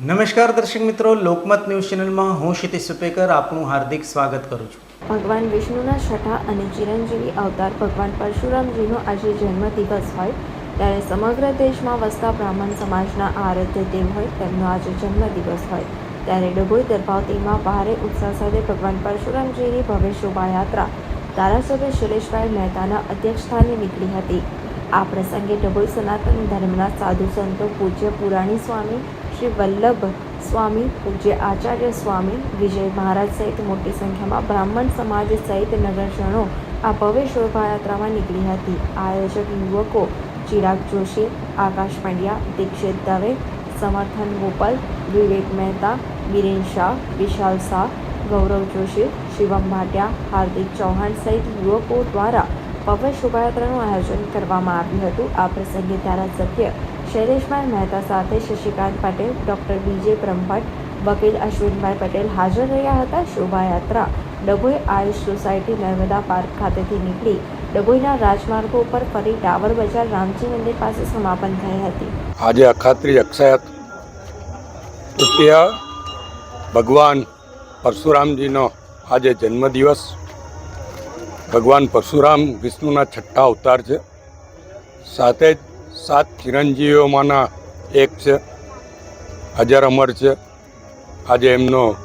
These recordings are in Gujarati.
નમસ્કાર દર્શક મિત્રો, લોકમત ન્યૂઝ ચેનલમાં હું શિતિ સુપેકર આપનું હાર્દિક સ્વાગત કરું છું. ભગવાન વિષ્ણુના છઠ્ઠા અને ચિરંજીવી અવતાર ભગવાન પરશુરામજીનો આજે જન્મ દિવસ હોય. ત્યારે સમગ્ર દેશમાં વસતા બ્રાહ્મણ સમાજના આરાધ્ય દેવ હોય, તેમનો આજે જન્મ દિવસ હોય. ત્યારે ડભોઈ દરભાવતીમાં ભારે ઉત્સાહ સાથે ભગવાન પરશુરામજીની ભવ્ય શોભાયાત્રા ધારાસભ્ય સુરેશભાઈ મહેતાના અધ્યક્ષસ્થાને નીકળી હતી. આ પ્રસંગે ડભોઈ સનાતન ધર્મના સાધુ સંતો પૂજ્ય પુરાણી સ્વામી શ્રી વલ્લભ સ્વામી પૂજ્ય આચાર્ય સ્વામી વિજય મહારાજ સહિત મોટી સંખ્યામાં બ્રાહ્મણ સમાજ સહિત નગરજનો આ ભવ્ય શોભાયાત્રામાં નીકળી હતી. આયોજક યુવકો ચિરાગ જોશી, આકાશ પંડ્યા, દીક્ષિત દવે, સમર્થન ગોપાલ, વિવેક મહેતા, બિરેન શાહ, વિશાલ શાહ, ગૌરવ જોશી, શિવમ ભાટિયા, હાર્દિક ચૌહાણ સહિત યુવકો દ્વારા ભવ્ય શોભાયાત્રાનું આયોજન કરવામાં આવ્યું હતું. આ પ્રસંગે ધારાસભ્ય શૈલેષભાઈ મહેતા સાથે શશિકાંત પટેલ, ડૉક્ટર બીજે બ્રહ્મભટ્ટ, વકીલ અશ્વિનભાઈ પટેલ હાજર રહ્યા હતા શોભાયાત્રા. ડભોઈ આયુષ સોસાયટી નર્મદા પાર્ક ખાતેથી નીકળી ડભોઈના રાજમાર્ગો ઉપર ફરી ટાવર બજાર રામજી મંદિર પાસે સમાપન થઈ હતી. આજે અખાત્રી અક્ષયત ભગવાન પરશુરામજીનો આજે જન્મદિવસ. ભગવાન પરશુરામ વિષ્ણુના છઠ્ઠા અવતાર છે. સાથે જ સાત ચિરંજીવીઓમાંના એક છે. અજર અમર છે. આજે એમનો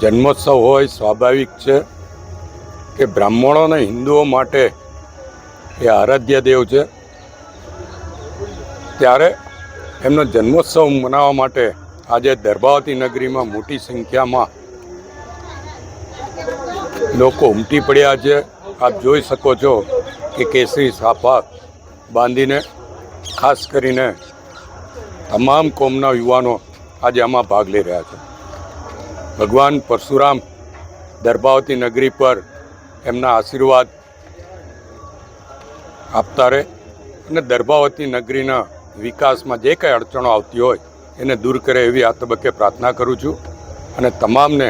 જન્મોત્સવ હોય, સ્વાભાવિક છે કે બ્રાહ્મણો અને હિન્દુઓ માટે એ આરાધ્ય દેવ છે. ત્યારે એમનો જન્મોત્સવ મનાવવા માટે આજે દર્ભાવતી નગરીમાં મોટી સંખ્યામાં લોકો ઉમટી પડ્યા છે. આપ જોઈ શકો છો કે કેસરી સાફા બાંધીને ખાસ કરીને તમામ કોમના યુવાનો આજે આમાં ભાગ લઈ રહ્યા છે. ભગવાન પરશુરામ દર્ભાવતી નગરી પર એમના આશીર્વાદ આપતા રહે અને દર્ભાવતી નગરીના વિકાસમાં જે કંઈ અડચણો આવતી હોય એને દૂર કરે એવી આ તબક્કે પ્રાર્થના કરું છું. અને તમામને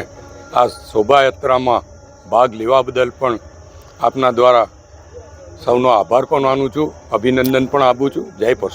આ શોભાયાત્રામાં ભાગ લેવા બદલ પણ આપના દ્વારા સૌનો આભાર પણ માનું છું અભિનંદન પણ આપું છું. જય પરશુરામ